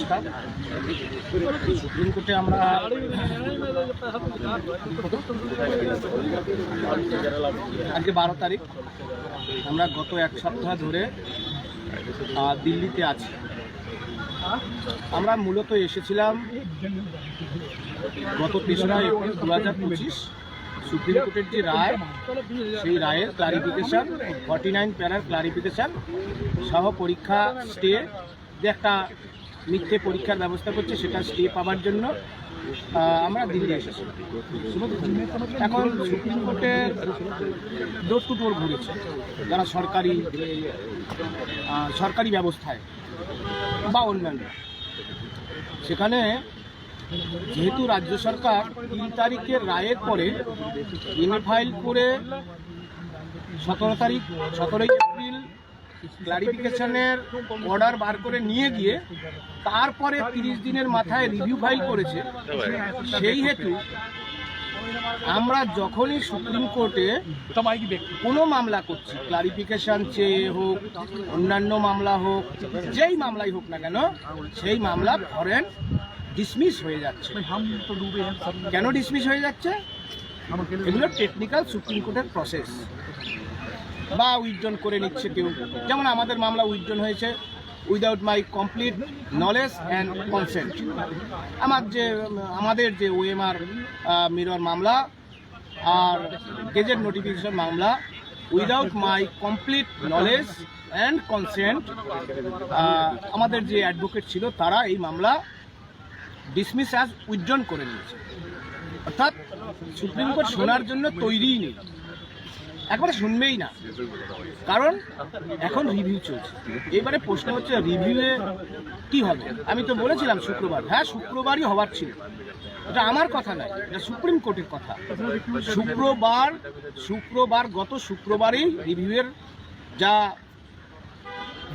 নমস্কার। সুপ্রিম কোর্টে আমরা আজকে বারো তারিখ। আমরা গত এক সপ্তাহ ধরে দিল্লিতে আছি। আমরা মূলত এসেছিলাম গত তেসরা এপ্রিল দু হাজার পঁচিশ। সুপ্রিম কোর্টের যে রায়, সেই রায়ের ক্লারিফিকেশান ফর্টি নাইন প্যারার ক্লারিফিকেশান সহ পরীক্ষা স্টে যে একটা মিথ্যে পরীক্ষার ব্যবস্থা করছে, সেটা স্টে পাওয়ার জন্য আমরা দিল্লি এসেছি। এখন সুপ্রিম কোর্টের ডোর টু ঘুরেছে, যারা সরকারি সরকারি ব্যবস্থায় বা অন্যান্য। সেখানে যেহেতু রাজ্য সরকার তিন তারিখের রায়ের পরে ইমে ফাইল করে সতেরো তারিখ, সতেরোই ক্লারিফিকেশনের অর্ডার বার করে নিয়ে গিয়ে তারপরে তিরিশ দিনের মাথায় রিভিউ ফাইল করেছে, সেই হেতু আমরা যখনই সুপ্রিম কোর্টে কোনো মামলা করছি ক্লারিফিকেশন চেয়ে হোক, অন্যান্য মামলা হোক, যেই মামলাই হোক না কেন, সেই মামলা ফরেন ডিসমিস হয়ে যাচ্ছে। কেন ডিসমিস হয়ে যাচ্ছে? এগুলো টেকনিক্যাল সুপ্রিম কোর্টের প্রসেস বা উইথড্রন করে নিচ্ছে কেউ। যেমন আমাদের মামলা উইথড্রন হয়েছে without my complete knowledge and consent. আমার যে, আমাদের যে ওএমআর মিরর মামলা আর গেজেট নোটিফিকেশন মামলা, without my complete knowledge and consent আমাদের যে অ্যাডভোকেট ছিল তারা এই মামলা ডিসমিস অ্যাজ উইথড্রন করে নিয়েছে। অর্থাৎ সুপ্রিম কোর্ট শোনার জন্য তৈরিই নেই। একবারে শুনবেই না। কারণ এখন রিভিউ চলছে। এবারে প্রশ্ন হচ্ছে রিভিউয়ে কি হবে? আমি তো বলেছিলাম শুক্রবার। হ্যাঁ শুক্রবারই হওয়ার ছিল। এটা আমার কথা নয়, এটা সুপ্রিম কোর্টের কথা। শুক্রবার শুক্রবার, গত শুক্রবারই রিভিউয়ের যা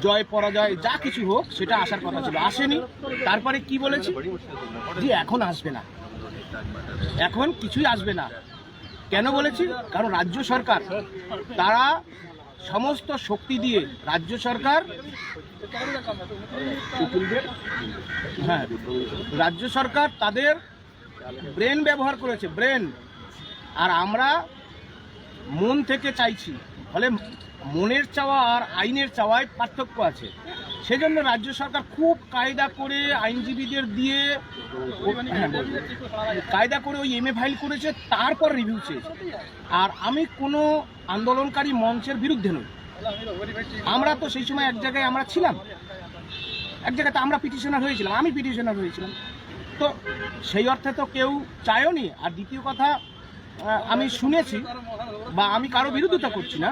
জয়, পরাজয়, যা কিছু হোক, সেটা আসার কথা ছিল। আসেনি। তারপরে কি বলেছি? যে এখন আসবে না। এখন কিছুই আসবে না। কেন বলেছি? কারণ রাজ্য সরকার, তারা সমস্ত শক্তি দিয়ে রাজ্য সরকার হ্যাঁ রাজ্য সরকার তাদের ব্রেন ব্যবহার করেছে, ব্রেন। আর আমরা মন থেকে চাইছি, ফলে মনের চাওয়া আর আইনের চাওয়ায় পার্থক্য আছে। সেজন্য রাজ্য সরকার খুব কায়দা করে আইনজীবীদের দিয়ে কায়দা করে ওই এমএ ফাইল করেছে, তারপর রিভিউ চেয়েছে। আর আমি কোনো আন্দোলনকারী মঞ্চের বিরুদ্ধে নই। আমরা তো সেই সময় এক জায়গায় আমরা ছিলাম। এক জায়গাতে আমরা পিটিশনার হয়েছিলাম, আমি পিটিশনার হয়েছিলাম। তো সেই অর্থে তো কেউ চায়নি আর দ্বিতীয় কথা আমি শুনেছি বা আমি কারও বিরোধিতা করছি না।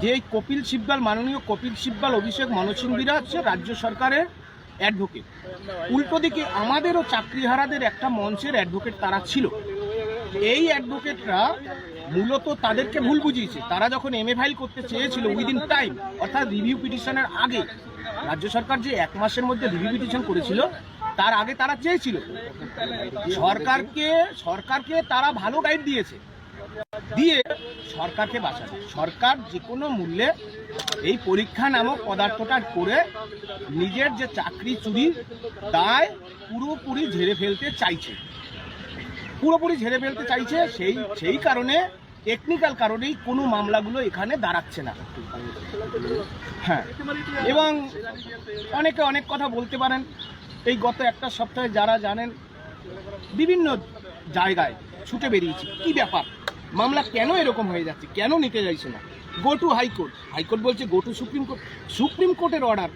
যে এই কপিল সিব্বাল, মাননীয় কপিল সিব্বাল, অভিষেক মনসিংহীরা হচ্ছে রাজ্য সরকারের অ্যাডভোকেট উল্টো দিকে আমাদেরও চাকরিহারাদের একটা মঞ্চের অ্যাডভোকেট তারা ছিল। এই অ্যাডভোকেটরা মূলত তাদেরকে ভুল বুঝিয়েছে। তারা যখন এমএ ফাইল করতে চেয়েছিল উইদিন টাইম অর্থাৎ রিভিউ পিটিশনের আগে, রাজ্য সরকার যে এক মাসের মধ্যে রিভিউ পিটিশন করেছিল, তার আগে তারা চেয়েছিল। সরকারকে সরকারকে তারা ভালো গাইড দিয়েছে। দিয়ে সরকারকে বাঁচানো সরকার যে কোনো মূল্যে এই পরীক্ষা নামক পদার্থটা করে নিজের যে চাকরি চুরি দায় পুরোপুরি ঝেড়ে ফেলতে চাইছে। পুরোপুরি ঝেড়ে ফেলতে চাইছে, সেই সেই কারণে টেকনিক্যাল কারণেই কোনো মামলাগুলো এখানে দাঁড়াচ্ছে না। হ্যাঁ এবং অনেকে অনেক কথা বলতে পারেন। এই গত একটা সপ্তাহে যারা জানেন, বিভিন্ন জায়গায় ছুটে বেরিয়েছি। কি ব্যাপার? মামলা কেন এরকম হয়ে যাচ্ছে? কেন নিতে চাইছে না? গো to high court high court বলছে go to supreme court supreme কোর্টের অর্ডার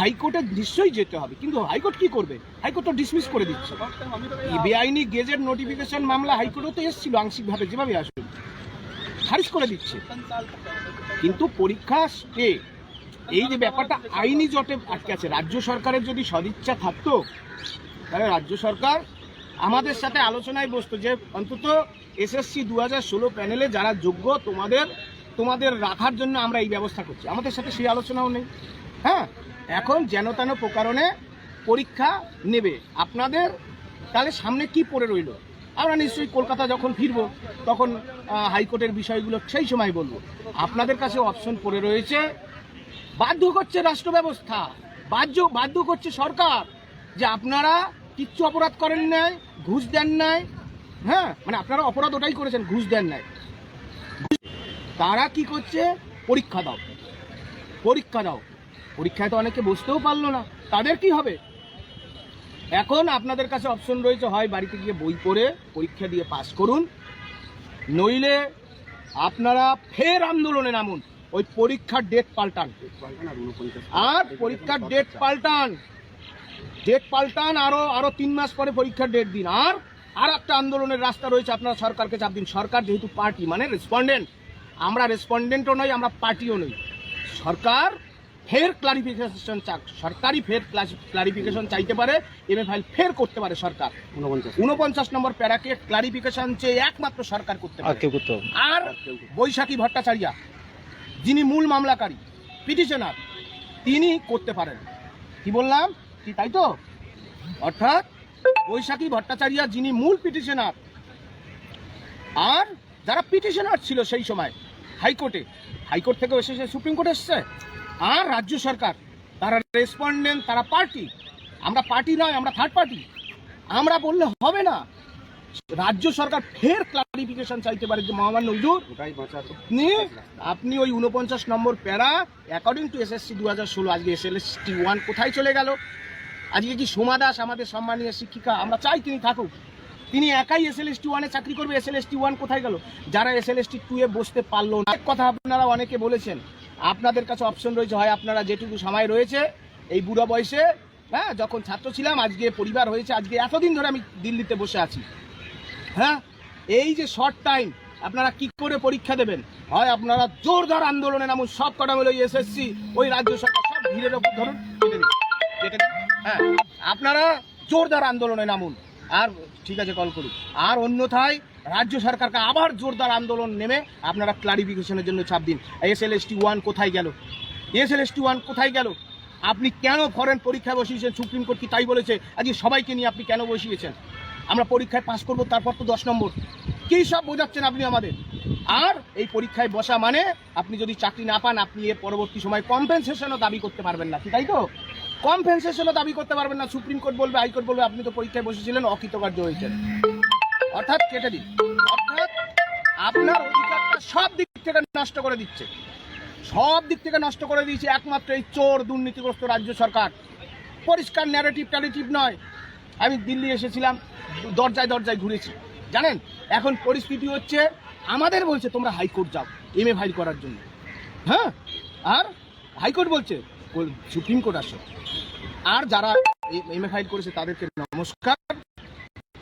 হাইকোর্টে নিশ্চয়ই যেতে হবে। কিন্তু হাইকোর্ট কি করবে? হাইকোর্ট তো ডিসমিস করে দিচ্ছে। বেআইনি গেজেট নোটিফিকেশন মামলা হাইকোর্টও তো এসেছিল আংশিকভাবে, যেভাবে আসবে খারিজ করে দিচ্ছে। কিন্তু পরীক্ষা স্টে এই যে ব্যাপারটা আইনি জটে আটকে আছে। রাজ্য সরকারের যদি সদিচ্ছা থাকতো, তাহলে রাজ্য সরকার আমাদের সাথে আলোচনায় বসতো যে অন্তত এসএসসি দু হাজার ষোলো প্যানেলে যারা যোগ্য, তোমাদের তোমাদের রাখার জন্য আমরা এই ব্যবস্থা করছি। আমাদের সাথে সেই আলোচনাও নেই। হ্যাঁ? এখন যেন তেন প্রকারণে পরীক্ষা নেবে। আপনাদের তাহলে সামনে কি পড়ে রইল? আমরা নিশ্চয়ই কলকাতা যখন ফিরবো, তখন হাইকোর্টের বিষয়গুলো সেই সময় বলব। আপনাদের কাছে অপশন পড়ে রয়েছে, বাধ্য করছে রাষ্ট্র ব্যবস্থা। বাধ্য বাধ্য করছে সরকার যে আপনারা কিচ্ছু অপরাধ করেন নাই ঘুষ দেন নাই হ্যাঁ? মানে আপনারা অপরাধ ওটাই করেছেন, ঘুষ দেন নাই। তারা কি করছে? পরীক্ষা দাও। পরীক্ষা দাও। পরীক্ষায় তো অনেকে বসতেও পারল না। তাদের কি হবে? এখন আপনাদের কাছে অপশন রয়েছে, হয় বাড়িতে গিয়ে বই পড়ে, পরীক্ষা দিয়ে পাস করুন, নইলে আপনারা ফের আন্দোলনে নামুন। ওই পরীক্ষার ডেট পাল্টান। আর পরীক্ষার ডেট পাল্টান। ডেট পাল্টান আরও আরও তিন মাস পরে পরীক্ষার ডেট দিন। আর আর একটা আন্দোলনের রাস্তা রয়েছে আপনারা সরকারকে চাপ দিন। সরকার যেহেতু পার্টি মানে রেসপন্ডেন্ট আমরা রেসপন্ডেন্টও নই আমরা পার্টিও নই। সরকার ফের ক্লারিফিকেশন চাক। সরকারি ফের ক্লারিফিকেশন চাইতে পারে এমএ ফাইল ফের করতে পারে সরকার। উনপঞ্চাশ নম্বর প্যারাকে ক্লারিফিকেশন চেয়ে একমাত্র সরকার করতে পারে। আর বৈশাখী ভট্টাচার্য যিনি মূল মামলাকারী পিটিশনার তিনি করতে পারেন। কি বললাম? কি তাই তো? অর্থাৎ বৈশাখী ভট্টাচার্য যিনি মূল পিটিশনার আর যারা পিটিশনার ছিল সেই সময় হাইকোর্টে হাইকোর্ট থেকে এসেছে সুপ্রিম কোর্ট এসছে আর রাজ্য সরকার তারা রেসপন্ডেন্ট তারা পার্টি আমরা পার্টি নয় আমরা থার্ড পার্টি আমরা বললে হবে না। রাজ্য সরকার ফের ক্লারিফিকেশন চাইতে পারে যে মহামান্য হুজুর আপনি আপনি ওই উনপঞ্চাশ নম্বর প্যারা অ্যাকর্ডিং টু এস এসএসসি দু হাজার ষোলো আজকে এসএলএসটি ওয়ান কোথায় চলে গেল? আজকে কি সোমা দাস আমাদের সম্মানীয় শিক্ষিকা? আমরা চাই তিনি থাকুক। তিনি একাই এসএলএসটি ওয়ানে চাকরি করবে। এসএলএসটি ওয়ান কোথায় গেল? যারা এসএলএসটি টু এ বসতে পারল না। এক কথা আপনারা অনেকে বলেছেন, আপনাদের কাছে অপশন রয়েছে। হয় আপনারা যেটুকু সময় রয়েছে, এই বুড়ো বয়সে হ্যাঁ যখন ছাত্র ছিলাম, আজকে পরিবার হয়েছে, আজকে এতদিন ধরে আমি দিল্লিতে বসে আছি। হ্যাঁ এই যে শর্ট টাইম আপনারা কি করে পরীক্ষা দেবেন? হয় আপনারা জোরদার আন্দোলনে নামুন। সব কটা মিলে এসএসসি ওই রাজ্য সরকার, সব ভিড়ের ওপর ধরুন কেটে দিন। হ্যাঁ আপনারা জোরদার আন্দোলনে নামুন। আর, ঠিক আছে কল করুন। আর অন্যথায় রাজ্য সরকারকে আবার জোরদার আন্দোলন নেমে আপনারা ক্লারিফিকেশনের জন্য চাপ দিন। S L S T one কোথায় গেল? S L S T one কোথায় গেল? আপনি কেন ফরেন পরীক্ষায় বসিয়েছেন? সুপ্রিম কোর্ট কি তাই বলেছে? আজকে সবাইকে নিয়ে আপনি কেন বসিয়েছেন? আমরা পরীক্ষায় পাশ করব, তারপর তো দশ নম্বর। কী সব বোঝাচ্ছেন আপনি আমাদের? আর এই পরীক্ষায় বসা মানে আপনি যদি চাকরি না পান, আপনি এর পরবর্তী সময় কম্পেনসেশনও দাবি করতে পারবেন না। কি তাই তো? কম্পেনসেশনও দাবি করতে পারবেন না। সুপ্রিম কোর্ট বলবে হাইকোর্ট বলবে, আপনি তো পরীক্ষায় বসেছিলেন, অকৃতকার্য হয়েছেন। অর্থাৎ কেটে দিন। অর্থাৎ আপনার অধিকারটা সব দিক থেকে নষ্ট করে দিচ্ছে। সব দিক থেকে নষ্ট করে দিয়েছে একমাত্র এই চোর, দুর্নীতিগ্রস্ত রাজ্য সরকার। পরিষ্কার ন্যারেটিভ ট্যারেটিভ নয়। আমি দিল্লি এসেছিলাম, দরজায় দরজায় ঘুরেছি। জানেন, এখন পরিস্থিতি হচ্ছে, আমাদের বলছে তোমরা হাইকোর্ট যাও এম এ ফাইল করার জন্য। হ্যাঁ? আর হাইকোর্ট বলছে সুপ্রিম কোর্ট আসো। আর যারা এম এ ফাইল করেছে তাদেরকে নমস্কার।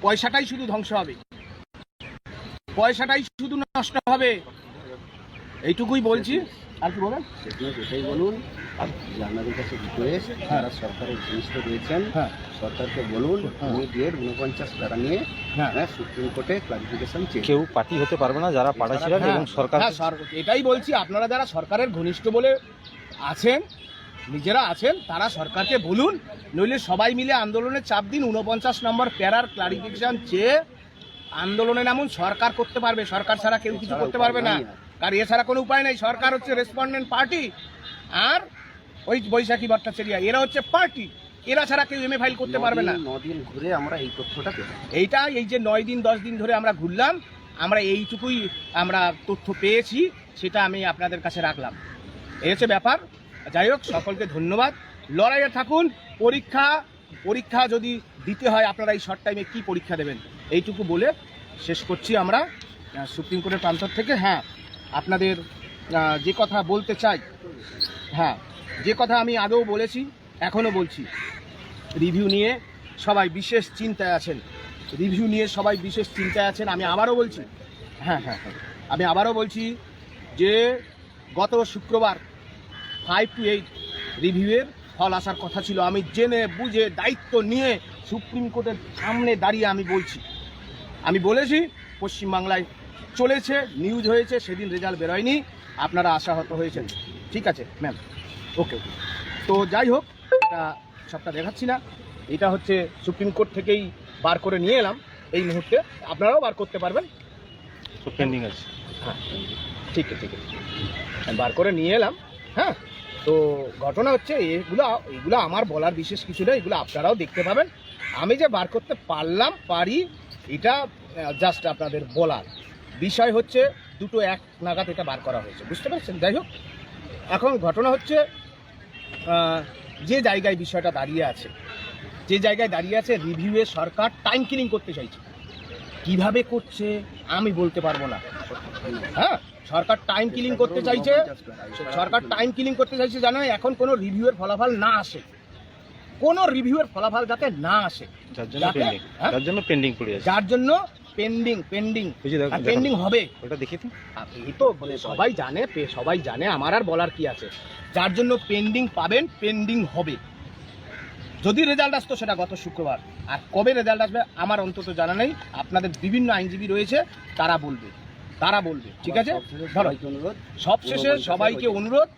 পয়সাটাই শুধু ধ্বংস হবে। পয়সাটাই শুধু নষ্ট হবে। এইটুকুই বলছি। আর কি বলেন? এটাই বলুন। আর যে আপনাদের কাছে রিকোয়েস্ট যারা সরকারের জিনিসটা রয়েছেন হ্যাঁ। সরকারকে বলুন হ্যাঁ। ইমিডিয়েট উনপঞ্চাশ টাকা নিয়ে হ্যাঁ। হ্যাঁ সুপ্রিম কোর্টে ক্লারিফিকেশন চেয়ে কেউ পার্টি হতে পারবে না যারা পাড়া ছিলেন এবং সরকার হ্যাঁ, এটাই বলছি আপনারা যারা সরকারের ঘনিষ্ঠ বলে আছেন নিজেরা আছেন তারা সরকারকে বলুন নইলে সবাই মিলে আন্দোলনে চাপ দিন উনপঞ্চাশ নম্বর প্যারার ক্লারিফিকেশন চেয়ে আন্দোলনে নামুন সরকার করতে পারবে সরকার ছাড়া কেউ কিছু করতে পারবে না। আর এছাড়া কোনো উপায় নেই সরকার হচ্ছে রেসপন্ডেন্ট পার্টি আর ওই বৈশাখী ভট্টাচার্য এরা হচ্ছে পার্টি এরা ছাড়া কেউ এমএ ফাইল করতে পারবে না। নদিন ঘুরে আমরা এই তথ্যটা পেলাম। এইটা এই যে নয় দিন দশ দিন ধরে আমরা ঘুরলাম আমরা এইটুকুই আমরা তথ্য পেয়েছি সেটা আমি আপনাদের কাছে রাখলাম। এই হচ্ছে ব্যাপার। যাই হোক, সকলকে ধন্যবাদ। লড়াইয়ে থাকুন, পরীক্ষা পরীক্ষা যদি দিতে হয়, আপনারা এই শর্ট টাইমে কী পরীক্ষা দেবেন? এইটুকু বলে শেষ করছি আমরা। সুপ্রিম কোর্টের প্রান্তর থেকে হ্যাঁ আপনাদের যে কথা বলতে চাই হ্যাঁ যে কথা আমি আগেও বলেছি, এখনও বলছি। রিভিউ নিয়ে সবাই বিশেষ চিন্তায় আছেন। রিভিউ নিয়ে সবাই বিশেষ চিন্তায় আছেন, আমি আবারও বলছি হ্যাঁ হ্যাঁ হ্যাঁ আমি আবারও বলছি যে গত শুক্রবার ফাইভ টু এইট রিভিউয়ের ফল আসার কথা ছিল। আমি জেনে বুঝে দায়িত্ব নিয়ে সুপ্রিম কোর্টের সামনে দাঁড়িয়ে আমি বলছি। আমি বলেছি পশ্চিমবাংলায় চলেছে নিউজ হয়েছে সেদিন রেজাল্ট বেরোয়নি। আপনারা আশাহত হয়েছেন। ঠিক আছে ম্যাম ওকে ওকে তো যাই হোক এটা সবটা দেখাচ্ছি না। এটা হচ্ছে সুপ্রিম কোর্ট থেকেই বার করে নিয়ে এলাম। এই মুহূর্তে আপনারাও বার করতে পারবেন। পেন্ডিং আছে। হ্যাঁ ঠিক আছে ঠিক আছে। বার করে নিয়ে এলাম। হ্যাঁ তো ঘটনা হচ্ছে, এগুলো এগুলো আমার বলার বিশেষ কিছু নয় এগুলো আপনারাও দেখতে পাবেন। আমি যে বার করতে পারলাম, পারি, এটা জাস্ট আপনাদের বলার। বিষয় হচ্ছে, দুটো এক নাগাদ এটা বার করা হয়েছে, বুঝতে পারছেন? যাই হোক, এখন ঘটনা হচ্ছে যে জায়গায় বিষয়টা দাঁড়িয়ে আছে, যে জায়গায় দাঁড়িয়ে আছে রিভিউয়ে সরকার টাইম কিলিং করতে চাইছে। কীভাবে করছে, আমি বলতে পারব না। হ্যাঁ? সরকার টাইম কিলিং করতে চাইছে সরকার টাইম কিলিং করতে চাইছে জানো এখন কোনো রিভিউয়ের ফলাফল না আসে। কোনো রিভিউয়ের ফলাফল যাতে না আসে। যার জন্য পেন্ডিং হ্যাঁ? জন্য পেন্ডিং পড়ে আছে। যার জন্য পেন্ডিং পেন্ডিং পেন্ডিং হবে। ওটা দেখি তো এই তো মানে সবাই জানে পে- সবাই জানে আমার আর বলার কি আছে। যার জন্য পেন্ডিং পাবেন পেন্ডিং হবে। যদি রেজাল্ট আসতো সেটা গত শুক্রবার। আর কবে রেজাল্ট আসবে আমার অন্তত জানা নেই। আপনাদের বিভিন্ন আইনজীবী রয়েছে তারা বলবে। তারা বলবে ঠিক আছে? ধরো সবশেষে সবাইকে অনুরোধ।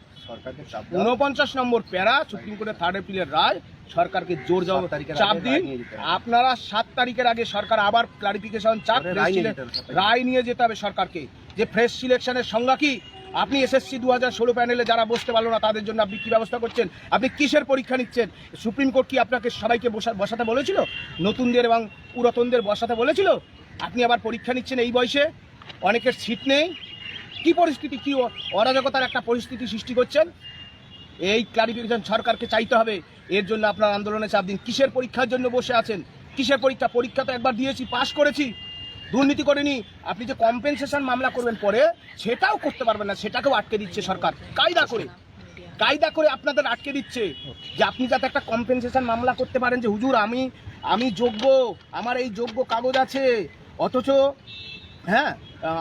উনপঞ্চাশ নম্বর প্যারা সুপ্রিম কোর্টের থার্ড এপ্রিলের রায়। সরকারকে জোর তারিখের চাপ দিন। আপনারা সাত তারিখের আগে সরকার আবার ক্লারিফিকেশন চাপ রায় নিয়ে যেতে হবে। সাত তারিখে। রায় নিয়ে যেতে হবে সরকারকে। যে ফ্রেশ সিলেকশনের সংজ্ঞা কি? আপনি এসএসসি দু হাজার ষোলো প্যানেলে যারা বসতে পারল না তাদের জন্য আপনি কি ব্যবস্থা করছেন? আপনি কিসের পরীক্ষা নিচ্ছেন? সুপ্রিম কোর্ট কি আপনাকে সবাইকে বসা- বসাতে বলেছিল? নতুনদের এবং পুরাতনদের বসাতে বলেছিল? আপনি আবার পরীক্ষা নিচ্ছেন এই বয়সে? অনেকের সিট নেই। কি পরিস্থিতি, কি অরাজকতার একটা পরিস্থিতি সৃষ্টি করছেন? এই ক্লারিফিকেশন সরকারকে চাইতে হবে। এর জন্য আপনার আন্দোলনে চাপ দিন। কিসের পরীক্ষার জন্য বসে আছেন? কিসের পরীক্ষা? পরীক্ষা তো একবার দিয়েছি, পাশ করেছি। দুর্নীতি করেনি। আপনি যে কম্পেনসেশন মামলা করবেন পরে, সেটাও করতে পারবেন না। সেটাকেও আটকে দিচ্ছে সরকার। কায়দা করে। কায়দা করে আপনাদের আটকে দিচ্ছে যে আপনি যাতে একটা কম্পেনসেশন মামলা করতে পারেন যে, হুজুর, আমি আমি যোগ্য। আমার এই যোগ্য কাগজ আছে। অথচ হ্যাঁ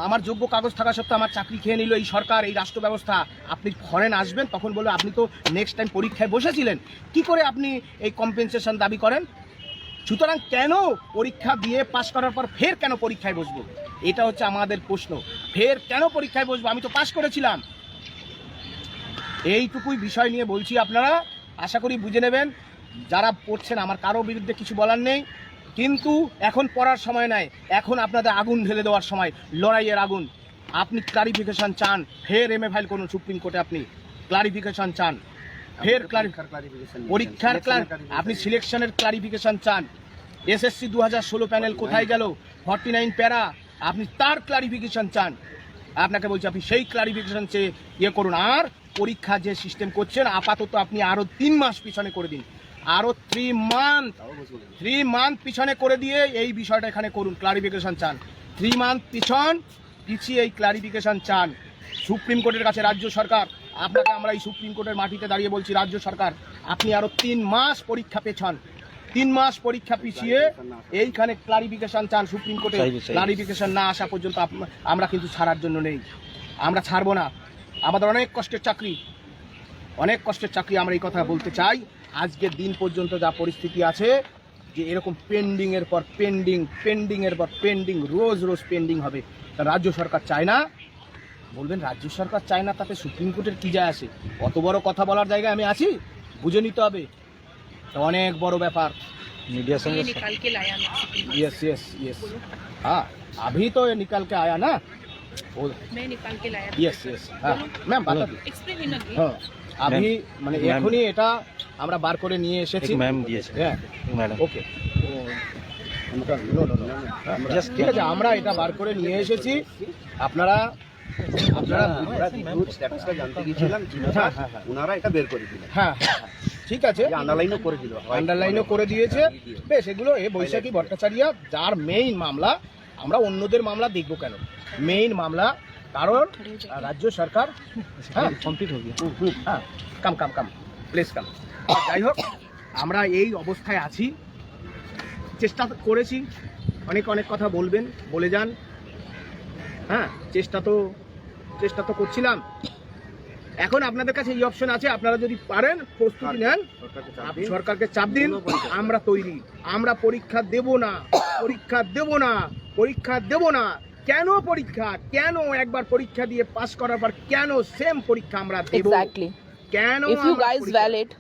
আমার যোগ্য কাগজ থাকা সত্ত্বেও আমার চাকরি খেয়ে নিল এই সরকার, এই রাষ্ট্র ব্যবস্থা। আপনি ফরেন আসবেন, তখন বলে আপনি তো নেক্সট টাইম পরীক্ষায় বসেছিলেন। কি করে আপনি এই কম্পেনসেশন দাবি করেন? সুতরাং কেন পরীক্ষা দিয়ে পাশ করার পর ফের কেন পরীক্ষায় বসবো? এটা হচ্ছে আমাদের প্রশ্ন। ফের কেন পরীক্ষায় বসবো? আমি তো পাশ করেছিলাম। এইটুকুই বিষয় নিয়ে বলছি আপনারা। আশা করি বুঝে নেবেন। যারা পড়ছেন, আমার কারও বিরুদ্ধে কিছু বলার নেই। কিন্তু এখন পড়ার সময় নাই। এখন আপনাদের আগুন ঢেলে দেওয়ার সময় লড়াইয়ের আগুন। আপনি ক্লারিফিকেশন চান ফের এম এ ফাইল করুন সুপ্রিম কোর্টে আপনি। ক্লারিফিকেশন চান ফের পরীক্ষার। আপনি সিলেকশনের ক্লারিফিকেশন চান। এসএসসি দু হাজার ষোলো প্যানেল কোথায় গেল? ফর্টি নাইন প্যারা। আপনি তার ক্লারিফিকেশন চান। আপনাকে বলছি আপনি সেই ক্লারিফিকেশন চেয়ে ইয়ে করুন। আর পরীক্ষা যে সিস্টেম করছেন আপাতত আপনি আরও তিন মাস পিছনে করে দিন। আরও থ্রি মান্থ। থ্রি মান্থ পিছনে করে দিয়ে এই বিষয়টা এখানে করুন ক্লারিফিকেশন চান। থ্রি মান্থ পিছন পিছিয়ে এই ক্লারিফিকেশন চান। সুপ্রিম কোর্টের কাছে রাজ্য সরকার আপনাকে আমরা এই সুপ্রিম কোর্টের মাটিতে দাঁড়িয়ে বলছি রাজ্য সরকার আপনি আরও তিন মাস পরীক্ষা পেছন। তিন মাস পরীক্ষা পিছিয়ে এইখানে ক্লারিফিকেশন চান সুপ্রিম কোর্টে। ক্লারিফিকেশন না আসা পর্যন্ত আমরা কিন্তু ছাড়ার জন্য নেই। আমরা ছাড়বো না। আমাদের অনেক কষ্টের চাকরি। অনেক কষ্টের চাকরি আমরা এই কথা বলতে চাই। আজকের দিন পর্যন্ত যা পরিস্থিতি আছে যে এরকম পেন্ডিং এর পর পেন্ডিং পেন্ডিং এর পর পেন্ডিং রোজ রোজ পেন্ডিং হবে তা রাজ্য সরকার চায় না বলবেন রাজ্য সরকার চায় না তাতে সুপ্রিম কোর্টের কি যায় আসে অত বড় কথা বলার জায়গায় আমি আছি বুঝে নিতে হবে তা অনেক বড় ব্যাপার মিডিয়ার সঙ্গে ये निकाल के लाया मैं यस यस यस हाँ अभी तो ये निकल के आया ना वो मैं निकाल के लाया यस यस हाँ ম্যাম বাতা দিন एक्सप्लेन इन अगेन হ্যাঁ আমি মানে এখনই এটা আমরা বার করে নিয়ে এসেছি। ম্যাম দিয়েছে হ্যাঁ। ম্যাডাম ওকে জাস্ট ঠিক আছে আমরা এটা বার করে নিয়ে এসেছি। আপনারা আপনারা স্ট্যাটাসটা জানতে গিয়েছিলাম হ্যাঁ, হ্যাঁ, হ্যাঁ। ওনারা এটা বের করে দিলেন। হ্যাঁ। ঠিক আছে? আন্ডারলাইনও করে দিল আন্ডারলাইনও করে দিয়েছে। বেশ এগুলো এ বৈশাখী ভট্টাচার্য যার মেইন মামলা আমরা অন্যদের মামলা দেখব কেন? মেইন মামলা কারণ রাজ্য সরকার হ্যাঁ। কমপ্লিট হবে হুম, হুম, হ্যাঁ। Come come come place come. যাই হোক আমরা এই অবস্থায় আছি। চেষ্টা তো করেছি অনেক অনেক কথা বলবেন বলে যান। হ্যাঁ চেষ্টা তো চেষ্টা তো করছিলাম। এখন আপনাদের কাছে এই অপশন আছে আপনারা যদি পারেন প্রস্তুতি নেন। আপনি সরকারকে চাপ দিন আমরা তৈরি। আমরা পরীক্ষা দেব না পরীক্ষা দেব না পরীক্ষা দেব না। কেন পরীক্ষা? কেন একবার পরীক্ষা দিয়ে পাস করার পর কেন সেম পরীক্ষা আমরা দেব? Exactly. কেন guys পরীক্ষা- valid,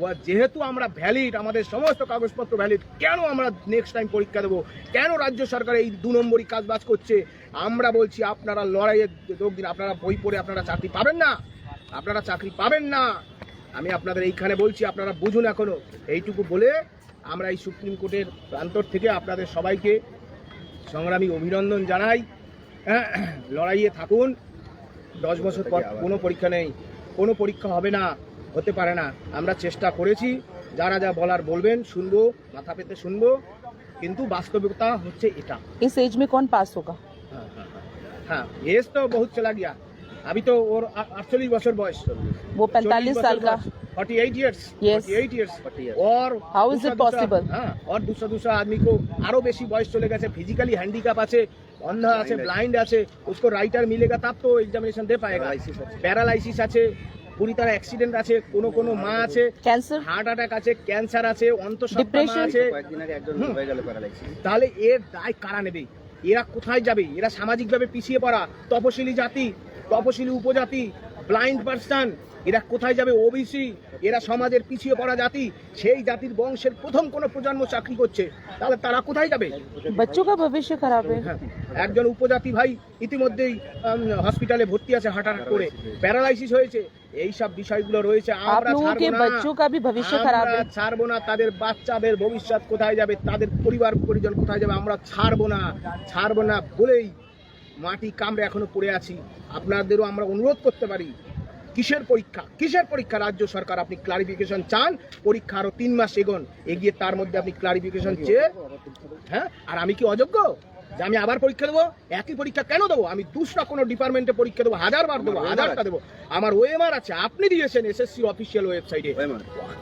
ও- যেহেতু আমরা ভ্যালিড আমাদের সমস্ত কাগজপত্র ভ্যালিড কেন আমরা নেক্সট টাইম পরীক্ষা দেবো? কেন রাজ্য সরকার এই দু নম্বরই কাজ বাজ করছে? আমরা বলছি আপনারা লড়াইয়ে যোগ দিন আপনারা বই পড়ে আপনারা চাকরি পাবেন না। আপনারা চাকরি পাবেন না। আমি আপনাদের এইখানে বলছি আপনারা বুঝুন এখনও। এইটুকু বলে আমরা এই সুপ্রিম কোর্টের প্রান্তর থেকে আপনাদের সবাইকে সংগ্রামী অভিনন্দন জানাই লড়াইয়ে থাকুন দশ বছর পর কোনো পরীক্ষা নেই কোনো পরীক্ষা হবে না হতে পারে না আমরা চেষ্টা করেছি যারা যা বলার বলবেন শুনবো মাথা পেতে শুনবো কিন্তু বাস্তবিকতা হচ্ছে এটা इस एज में कौन पास होगा हाँ हाँ हाँ हाँ एज तो बहुत चला गया अभी तो और अड़तालीस वर्ष बॉयस वो पैंतालीस साल का forty eight years eight years और हाउ इज इट पॉसिबल और दूसरा दूसरा आदमी को আরও বেশি বয়স চলে গেছে ফিজিক্যালি হ্যান্ডিক্যাপ আছে অন্ধা আছে ব্লাইন্ড আছে उसको রাইটার मिलेगा तब तो एग्जामिनेशन दे पाएगा প্যারালাইসিস আছে। কুড়ি তার অ্যাক্সিডেন্ট আছে কোন কোন মা আছে ক্যান্সার হার্ট অ্যাটাক আছে ক্যান্সার আছে অন্তঃসত্ত্বা আছে। তাহলে এর দায় কারা নেবে? এরা কোথায় যাবে? এরা সামাজিকভাবে পিছিয়ে পড়া তপশিলি জাতি তপশিলি উপজাতি ব্লাইন্ড পার্সন এরা কোথায় যাবে ওবিসি এরা সমাজের পিছিয়ে পড়া জাতি সেই জাতির বংশের প্রথম কোন প্রজন্ম চাকরি করছে তাহলে তারা কোথায় যাবে? বাচ্চু ভবিষ্য খারাপ হ্যাঁ, একজন উপজাতি ভাই ইতিমধ্যেই হসপিটালে ভর্তি আছে হাঁটাহাট করে প্যারালাইসিস হয়েছে এই সব বিষয়গুলো রয়েছে আমরা ছাড়বো না তাদের বাচ্চাদের ভবিষ্যৎ কোথায় যাবে তাদের পরিবার পরিজন কোথায় যাবে আমরা ছাড়বো না ছাড়বো না বলেই মাটি কামড়ে এখনও পড়ে আছি। আপনাদেরও আমরা অনুরোধ করতে পারি, কিসের পরীক্ষা? কিসের পরীক্ষা রাজ্য সরকার? আপনি ক্লারিফিকেশন চান, পরীক্ষা আরও তিন মাস এগোন, এগিয়ে তার মধ্যে আপনি ক্লারিফিকেশন চেয়ে হ্যাঁ? আর আমি কি অযোগ্য? যে আমি আবার পরীক্ষা দেবো একই পরীক্ষা কেন দেবো? আমি দুসরা কোনো ডিপার্টমেন্টে পরীক্ষা দেবো হাজার বার দেবো হাজারটা দেবো। আমার ওএমআর আছে আপনি দিয়েছেন এসএসসি অফিসিয়াল ওয়েবসাইটে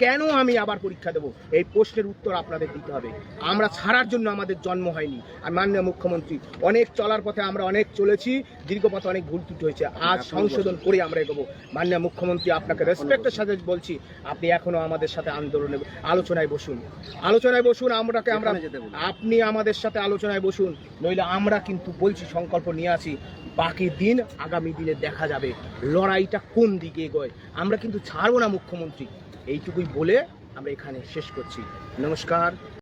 কেন আমি আবার পরীক্ষা দেবো? এই প্রশ্নের উত্তর আপনাদের দিতে হবে। আমরা ছাড়ার জন্য আমাদের জন্ম হয়নি। আর মাননীয় মুখ্যমন্ত্রী অনেক চলার পথে আমরা অনেক চলেছি দীর্ঘ পথে অনেক ভুল ত্রুটি হয়েছে। আজ সংশোধন করে আমরা এগোবো। মাননীয় মুখ্যমন্ত্রী আপনাকে রেসপেক্টের সাথে বলছি আপনি এখনও আমাদের সাথে আন্দোলনে আলোচনায় বসুন। আলোচনায় বসুন আমরাকে আমরা আপনি আমাদের সাথে আলোচনায় বসুন। নইলে আমরা কিন্তু বলছি সংকল্প নিয়ে আসি, বাকি দিন আগামী দিনে দেখা যাবে লড়াইটা কোন দিকে এগোয়। আমরা কিন্তু ছাড়বো না মুখ্যমন্ত্রী। এইটুকুই বলে আমরা এখানে শেষ করছি। নমস্কার।